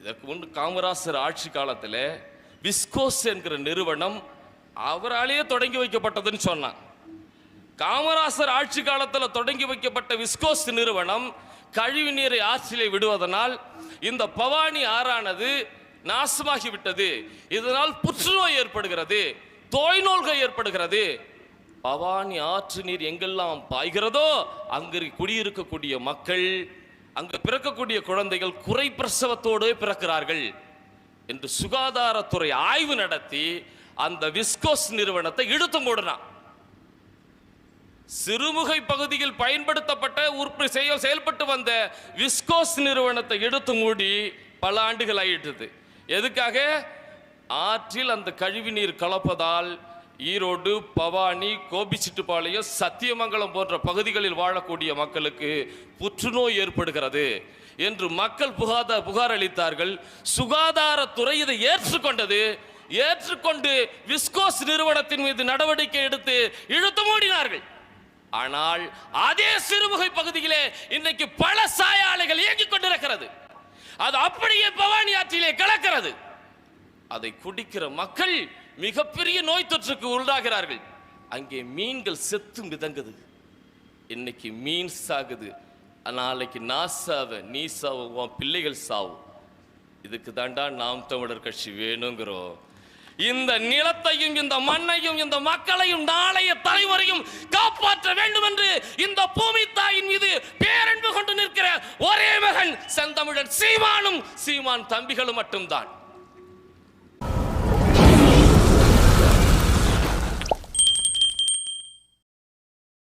இதற்கு முன்பு காமராசர் ஆட்சி காலத்தில் விஸ்கோஸ் என்கிற நிறுவனம் அவராலேயே தொடங்கி வைக்கப்பட்டதுன்னு சொன்னான். காமராசர் ஆட்சி காலத்தில் தொடங்கி வைக்கப்பட்ட விஸ்கோஸ் நிறுவனம் கழிவு நீரை ஆற்றிலே விடுவதனால் இந்த பவானி ஆறானது நாசமாகிவிட்டது. இதனால் புற்றுநோய் ஏற்படுகிறது தோய் நோய்கள் ஏற்படுகிறது. பவானி ஆற்று நீர் எங்கெல்லாம் பாய்கிறதோ அங்கு குடியிருக்கக்கூடிய மக்கள் அங்கு பிறக்கக்கூடிய குழந்தைகள் குறை பிரசவத்தோடு பிறக்கிறார்கள் என்று சுகாதாரத்துறை ஆய்வு நடத்தி அந்த விஸ்கோஸ் நிறுவனத்தை இழுத்து மூடினான். சிறுமுகை பகுதியில் பயன்படுத்தப்பட்ட உற்பத்தி செய்ய செயல்பட்டு வந்த விஸ்கோஸ் நிறுவனத்தை எடுத்து மூடி பல ஆண்டுகள் ஆயிட்டது. எதுக்காக? ஆற்றில் அந்த கழிவு நீர் கலப்பதால் ஈரோடு பவானி கோபிச்சிட்டுப்பாளையம் சத்தியமங்கலம் போன்ற பகுதிகளில் வாழக்கூடிய மக்களுக்கு புற்றுநோய் ஏற்படுகிறது என்று மக்கள் புகாத புகார் அளித்தார்கள் சுகாதாரத்துறை இதை ஏற்றுக்கொண்டது. ஏற்றுக்கொண்டு விஸ்கோஸ் நிறுவனத்தின் மீது நடவடிக்கை எடுத்து இழுத்து மூடினார்கள். ஆனால் அதே சிறுமுகை பகுதியிலே இன்னைக்கு பல சாயாலைகள் இயங்கிக் கொண்டிருக்கிறது. அது அப்படியே பவானி ஆற்றிலே கலக்கிறது. அதை குடிக்கிற மக்கள் மிகப்பெரிய நோய் தொற்றுக்கு உள்ளாகிறார்கள். அங்கே மீன்கள் செத்து மிதங்குது. இன்னைக்கு மீன் சாகுது. நாளைக்கு நான் சாவ நீ சாவும் உன் பிள்ளைகள் சாவும். இதுக்கு தாண்டா நாம் தமிழர் கட்சி வேணுங்கிறோம். இந்த நிலத்தையும் இந்த மண்ணையும் இந்த மக்களையும் நாளைய தலைமுறையும் காப்பாற்ற வேண்டும் என்று இந்த பூமி தாயின் மீது பேரன்பு கொண்டு நிற்கிற ஒரே மகன் செந்தமிழன் சீமானும் சீமான் தம்பிகளும் மட்டும்தான்.